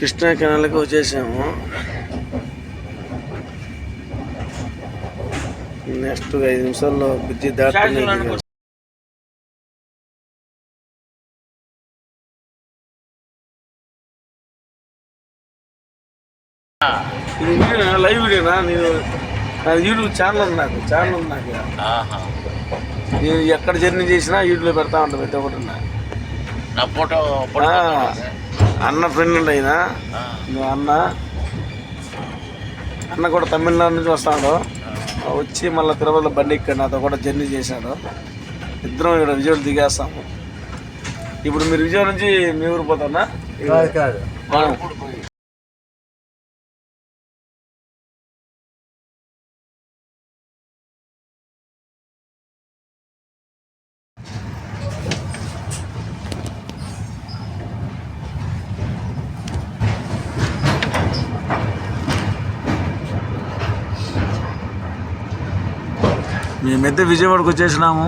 కృష్ణా కెనాల్కి వచ్చేసాము నెక్స్ట్ ఐదు నిమిషాల్లో. ఇది వీడియోనా లైవ్ వీడియోనా నేను నాది యూట్యూబ్ ఛానల్ ఉంది నాకు ఛానల్ ఉంది నాకు. నేను ఎక్కడ జర్నీ చేసినా యూట్యూబ్లో పెడతా ఉంటాను ప్రతి ఒక్కటి నా. నా ఫోటో అన్న ఫ్రెండ్ అయినా అన్న. అన్న కూడా తమిళనాడు నుంచి వస్తాడు. వచ్చి మళ్ళీ తిరుపతిలో బండి ఎక్కాడు. నాతో కూడా జర్నీ చేశాడు. ఇద్దరం ఇక్కడ విజయవాడ దిగేస్తాము ఇప్పుడు మీరు విజయవాడ నుంచి మీ ఊరు పోతానా మనం. మేమైతే విజయవాడకు వచ్చేసినాము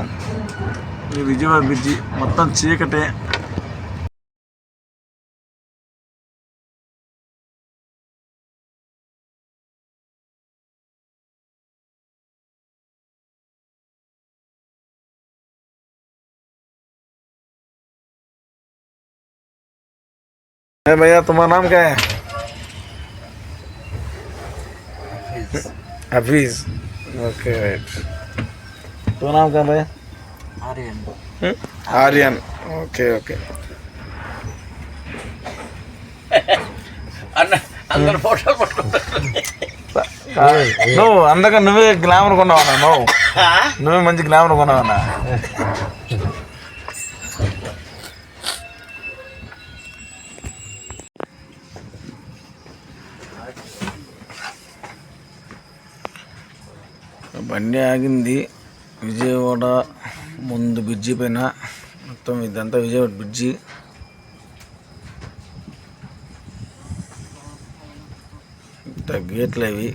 ఈ విజయవాడ బ్రిడ్జి మొత్తం చీకటే है भैया तुम्हारा नाम क्या है हफीज ओके राइट तो नाम क्या है भैया हम्म? आर्यन ఓకే ఓకే అన్న అందరు ఫోటోలు పట్టుకుంటారు నువ్వు అందక నువ్వే గ్లామర్ కొన్నావన్నా నువ్వు నువ్వే మంచి గ్లామర్ కొన్నావన్నా బండి ఆగింది విజయవాడ ముందు బ్రిడ్జి పైన మొత్తం ఇదంతా విజయవాడ బ్రిడ్జి. గేట్లు అవి.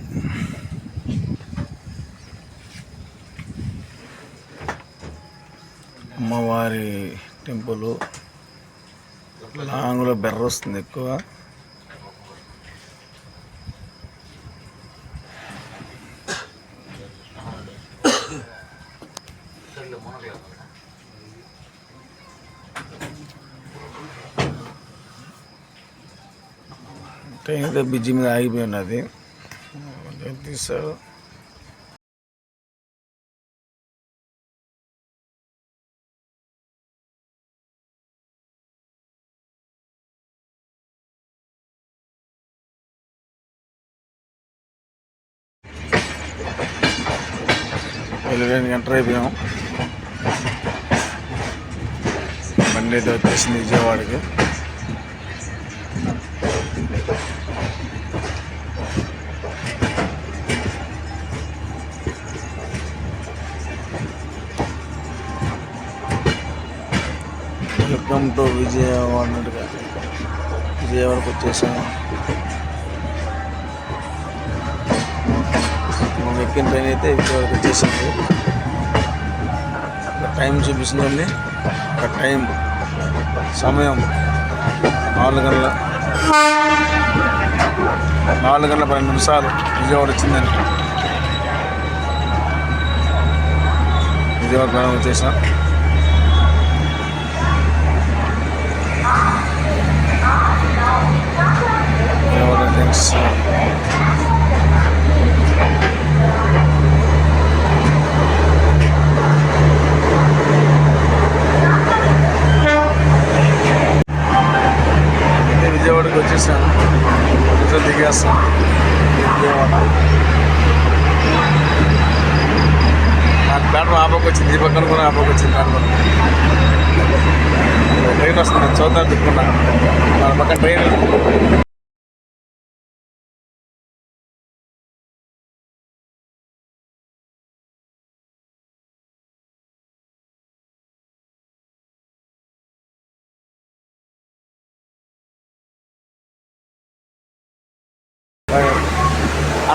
అమ్మవారి టెంపుల్. లాంగ్లో బెర్ర వస్తుంది ఎక్కువ. ట్రైన్ బ్రిడ్జి మీద ఆగిపోయి ఉన్నది. తీసారు వెళ్ళడానికి ఎంటర్ అయిపోయాం. బండి అయితే వచ్చేసింది విజయవాడకి. వెల్కమ్ టు విజయవాడ అన్నట్టుగా విజయవాడకు వచ్చేసాము. మనం ఎక్కిన ట్రైన్ అయితే విజయవాడకు వచ్చేసింది. టైం చూపిస్తుందండి. ఒక టైం సమయం నాలుగు గంటల నాలుగు గంటల పన్నెండు నిమిషాలు విజయవాడ వచ్చిందండి. విజయవాడ ప్రయాణం వచ్చేసాం.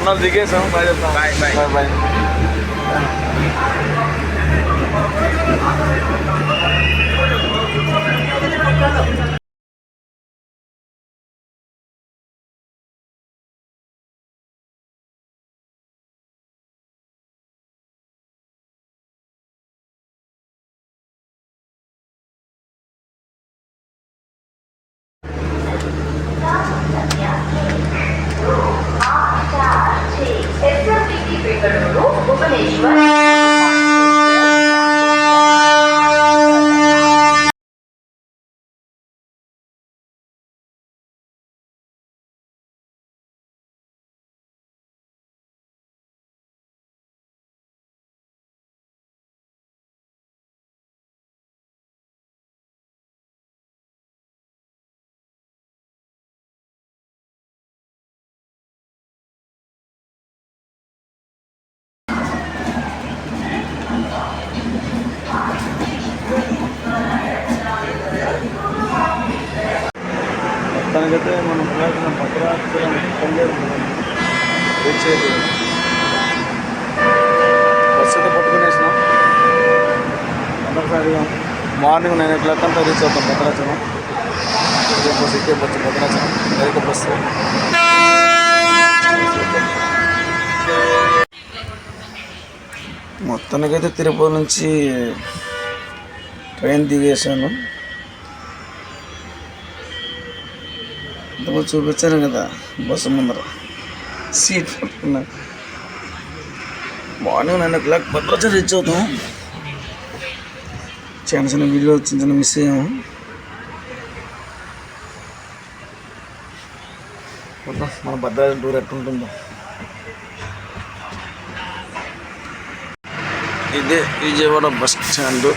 అన్నలు దిగేసాం బాయ్ చెప్తాం Bye, bye. ಶ್ರೀಗಳು ಉಪನೇಶ್ವರ್ మొత్తానికైతే మనం వెళ్ళాల్సిన భద్రాచలం కొండేరు వచ్చేది బస్సు అయితే పట్టుకునేసినాం మొదటిసారిగా మార్నింగ్ నైన్ ఓ క్లాక్ అంతా రీచ్ అవుతాం భద్రాచలం. ఇదే బస్సు ఇదే బస్సు భద్రాచలం. Direct bus. మొత్తానికైతే తిరుపతి నుంచి ట్రైన్ దిగేసాను ఇంతకుముందు చూపించాను కదా బస్సు ముందర. సీట్ పట్టుకున్నా. Morning nine o'clock Bhadrachalam reach అవుతాం. చిన్న చిన్న వీడియో చిన్న చిన్న మిస్ అయ్యాము మన భద్రాచలం టూర్ ఎట్టుంటుందో. ఇదే Vijayawada bus stand.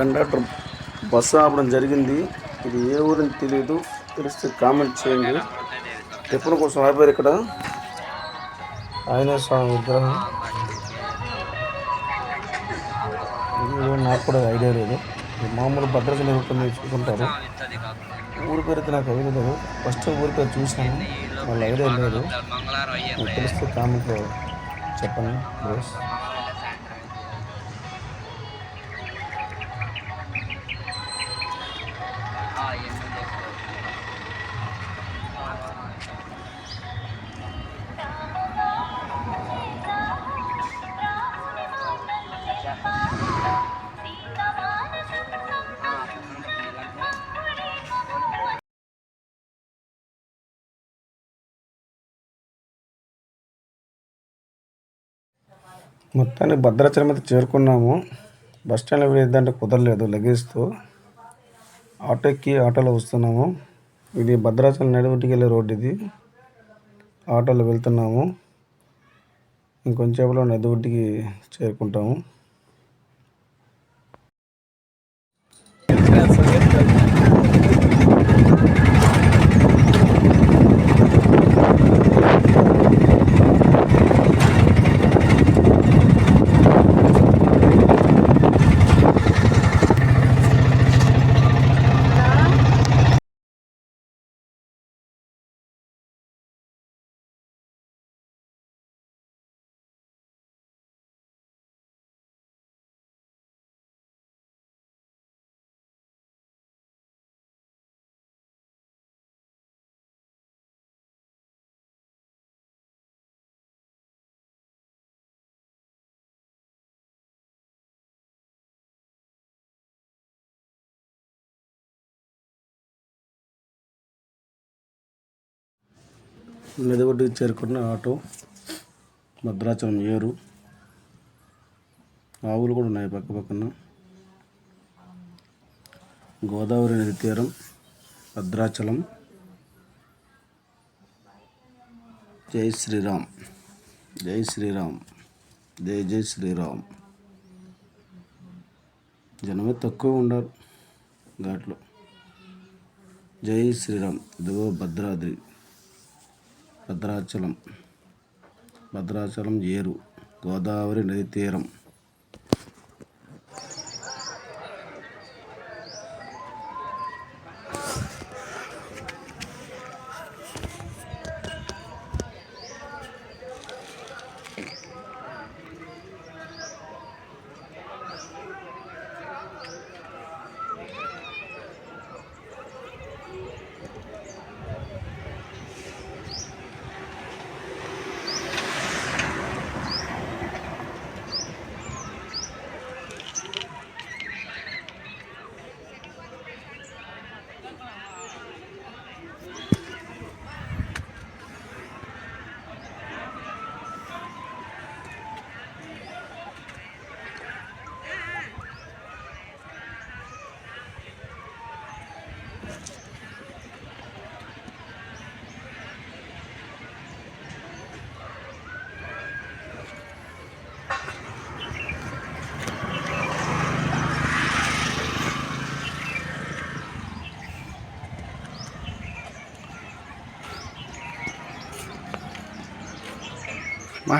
Conductor bus ఆపడం జరిగింది. ఇది ఏ ఊరని తెలియదు తెలిస్తే కామెంట్ చేయండి. ఎప్పుడు కోసం ఆపారు ఇక్కడ. ఆయన స్వామి విగ్రహం నాకు కూడా ఐడియా లేదు. మామూలు భద్రత లేకుండా చూసుకుంటారు. ఊరి పేరు అయితే నాకు ఐడియా లేదు. ఫస్ట్ ఊరి పేరు చూసాను వాళ్ళ ఐడియా లేదు. తెలిస్తే కామెంట్ చెప్పండి బ్రోస్ మొత్తానికి భద్రాచలం అయితే చేరుకున్నాము. బస్ స్టాండ్లో వేద్దంటే కుదరలేదు లగేజ్తో. ఆటో ఎక్కి ఆటోలో వస్తున్నాము. ఇది భద్రాచలం నడిబొట్టుకి వెళ్ళే రోడ్డు ఇది. ఆటోలో వెళ్తున్నాము. ఇంకొంచెంసేపులో నదిబొట్టుకి చేరుకుంటాము. నదిబొట్టుకి చేరుకున్న ఆటో భద్రాచలం ఏరు ఆవులు కూడా ఉన్నాయి పక్క పక్కన. గోదావరి నది తీరం భద్రాచలం. జై శ్రీరామ్ జై శ్రీరామ్ జై జై శ్రీరామ్. జనమే తక్కువ ఉండరు ఘాట్లో. జై శ్రీరామ్ ఇదిగో భద్రాద్రి. భద్రాచలం. భద్రాచలం ఏరు. గోదావరి నది తీరం.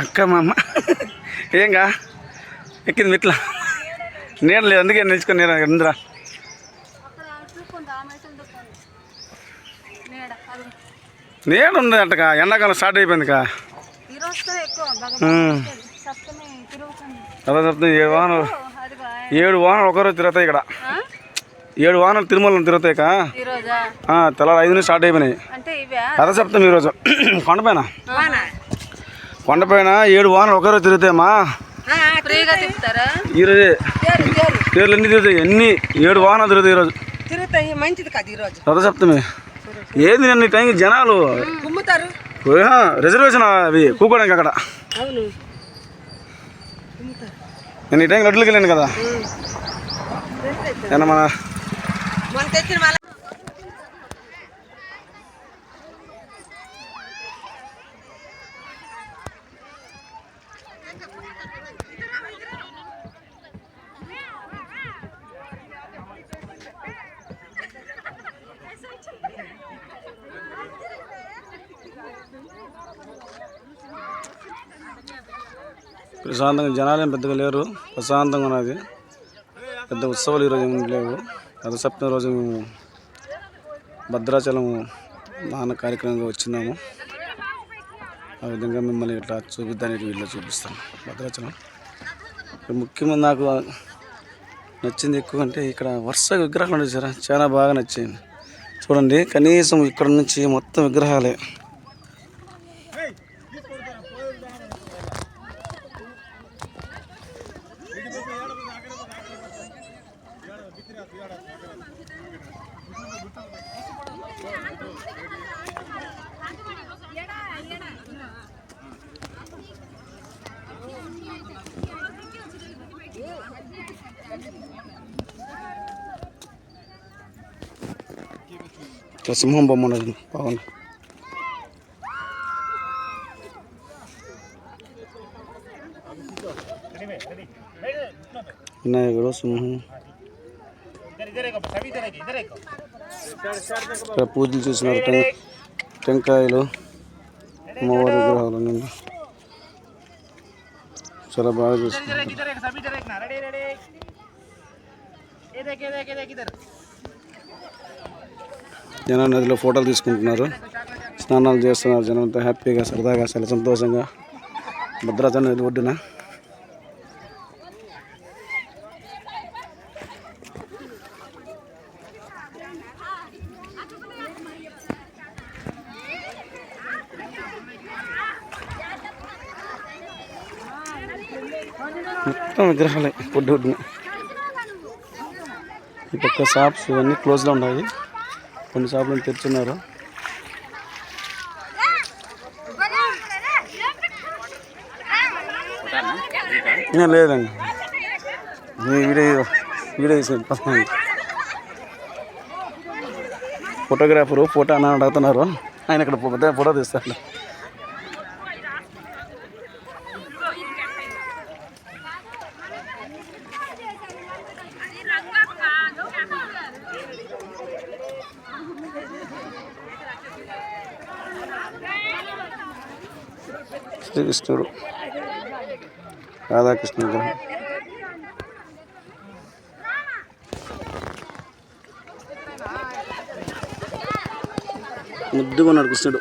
అక్క మా అమ్మ ఏంగా? ఎక్కింది మిట్ల. నేను లేదు అందుకే నిలుచుకొని నేను ఇంద్రా నేను ఉన్నదంటగా ఎండాకాలం స్టార్ట్ తిరుగుతుంది. అలా చెప్తుంది ఏడు వాహనాలు ఏడు వాహనాలు ఒకరోజు తిరుగుతాయి ఇక్కడ? ఏడు వాహనాలు తిరుమల తిరుగుతాయి తెల్లారి ఐదు నుంచి స్టార్ట్ అయిపోయినాయి. అదే చెప్తాం ఈరోజు. కొండపైన? కొండపైన ఏడు వాహనాలు ఒకరోజు తిరుగుతాయమ్మా. ఫ్రీగా తిప్పుతారా? ఈరోజే పేర్లు ఎన్ని తిరుగుతాయి. ఎన్ని? ఏడు వాహనాలు తిరుగుతాయి ఈరోజు. తిరుగుతాయి. మంచిది కాదు ఈరోజు. రథసప్తమి. ఏంది టైంకి జనాలు? రిజర్వేషన్ అవి కూకోడానికి అక్కడ. అవును. నేను ఈ టైంకి లడ్లకి వెళ్ళాను కదా. మన మన తెచ్చిన వాళ్ళ ప్రశాంతంగా జనాలు ఏం పెద్దగా లేరు. ప్రశాంతంగా ఉన్నది. పెద్ద ఉత్సవాలు ఈరోజు ఏమి లేవు. రథసప్తమి రోజు మేము భద్రాచలం నాన్న కార్యక్రమంగా వచ్చినాము. ఆ విధంగా మిమ్మల్ని ఇట్లా చూపిద్దానికి వీళ్ళు చూపిస్తాను. భద్రాచలం. ముఖ్యంగా నాకు నచ్చింది ఎక్కువ అంటే ఇక్కడ వరుసగా విగ్రహాలు ఉన్నాయి సార్ చాలా బాగా నచ్చింది చూడండి కనీసం ఇక్కడ నుంచి మొత్తం విగ్రహాలే. సింహం బొమ్మ ఉన్నది బాగుంది వినాయకుడు సింహం ఇక్కడ పూజలు చేసినారు టెం- టెంకాయలు అమ్మవారి విగ్రహాలు అన్నీ. చాలా బాగా చేస్తున్నారు జనం నదిలో ఫోటోలు తీసుకుంటున్నారు. స్నానాలు చేస్తున్నారు జనంతో హ్యాపీగా సరదాగా చాలా సంతోషంగా. భద్రాచలం నది ఒడ్డున? మొత్తం విగ్రహాలే ఒడ్డు ఒడ్డున. ఈ పక్క షాప్స్ ఇవన్నీ క్లోజ్లో ఉన్నాయి. కొన్ని షాపులను తెరుచున్నారు ఏం లేదండి. వీడియో వీడియో తీసిన ఫోటోగ్రాఫరు ఫోటో అని అడుగుతున్నారు. ఆయన ఇక్కడ ఫోటో తీస్తాడు. శ్రీకృష్ణుడు. రాధాకృష్ణ విగ్రహం ముద్దుగా ఉన్నాడు కృష్ణుడు.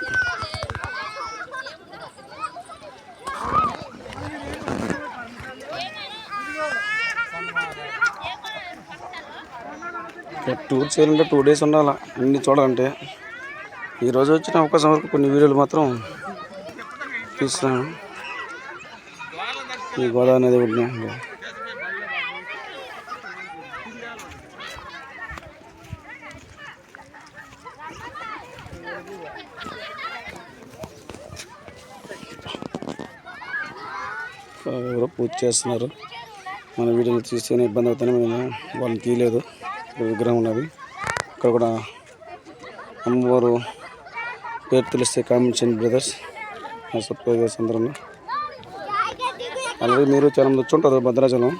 టూర్ చేయాలంటే టూ డేస్ ఉండాలి. అన్ని చూడాలంటే. ఈరోజు వచ్చిన అవకాశం వరకు కొన్ని వీడియోలు మాత్రం తీస్తున్నాను ఈ గోదావరి నది ఉంటుంది ఎవరో పూజ చేస్తున్నారు. మన వీడియోలు తీస్తేనే ఇబ్బంది అవుతానే మేము వాళ్ళని తీయలేదు. విగ్రహం ఉన్నది. ఇక్కడ కూడా అమ్మవారు పేరు తెలిస్తే కామెంట్ చేయండి బ్రదర్స్. నా సబ్స్క్రైబర్స్ అందరూ. అలాగే మీరు చాలా మంది వచ్చుంటారు భద్రాచలం.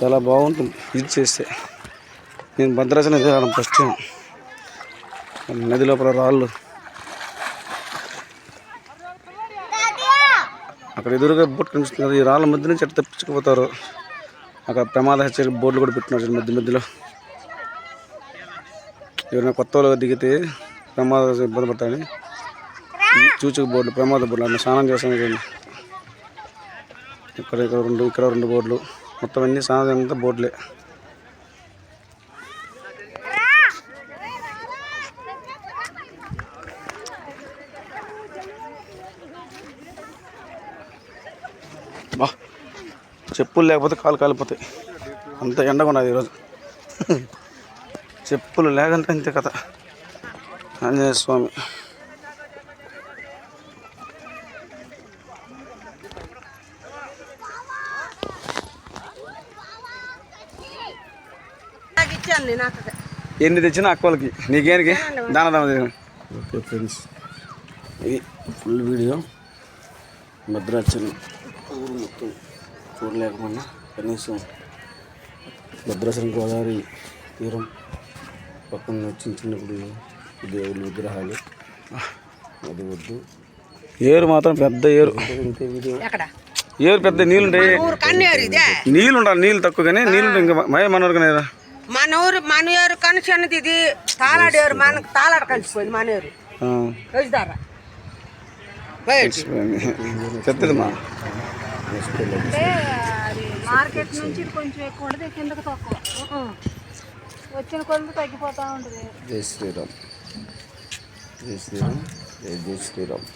చాలా బాగుంటుంది. ఇది చేస్తే. నేను భద్రాచలం వెళ్ళడం ఫస్ట్ నది లోపల రాళ్ళు. అక్కడ ఎదురుగా బోట్ కనిపిస్తుంది. ఈ రాళ్ళ మధ్య నుంచి అట్లా తప్పించుకుపోతారు. అక్కడ ప్రమాద హెచ్చరిక బోర్డులు కూడా పెట్టినారు మధ్య మధ్యలో. ఎవరైనా కొత్త వాళ్ళు దిగితే ప్రమాద ఇబ్బంది పడతాయని. చూచుకు బోర్డు ప్రమాద బోర్డు అన్నీ స్నానం చేస్తాను చూడండి ఇక్కడ ఇక్కడ రెండు ఇక్కడ రెండు బోర్డులు. మొత్తం అన్ని స్నానం అంతా బోర్డులే. బా చెప్పులు లేకపోతే కాలు కాలిపోతాయి. అంత ఎండగా ఉన్నది ఈరోజు. చెప్పులు లేకంటే అంతే కథ. ఆంజనేయ స్వామి నాకు ఇచ్చాను నేను అక్కడ ఎన్ని తెచ్చినా అక్కలకి. నీకేనికి? దాన దాన ఓకే ఫ్రెండ్స్. ఇది ఫుల్ వీడియో. భద్రాచలం ఊరు మొత్తం చూడలేకపోయినా. కనీసం భద్రాచలం గోదావరి తీరం పక్కన చిన్న చిన్న గుళ్ళు దేవుళ్ళ విగ్రహాలు. అది వద్దు. ఏరు మాత్రం పెద్ద ఏరు. ఏరు పెద్ద కన్నేరు ఇదే. నీళ్ళు ఉండాలి నీళ్ళు తక్కువ కానీ నీళ్ళు ఇంకా మయ మనవరకు మన ఊరు మన ఊరు కనిషన్నది ఇది తాలాడేరు మనకు తాలాడ కలిసిపోయింది మన ఊరు. రోజుదారా. చెప్తుందమ్మా అంటే అది మార్కెట్ నుంచి కొంచెం ఎక్కువ ఉంటుంది కిందకు తక్కువ. వచ్చిన కొద్ది తగ్గిపోతూ ఉంటుంది. జై శ్రీరామ్. జై శ్రీరామ్. జై జై శ్రీరామ్.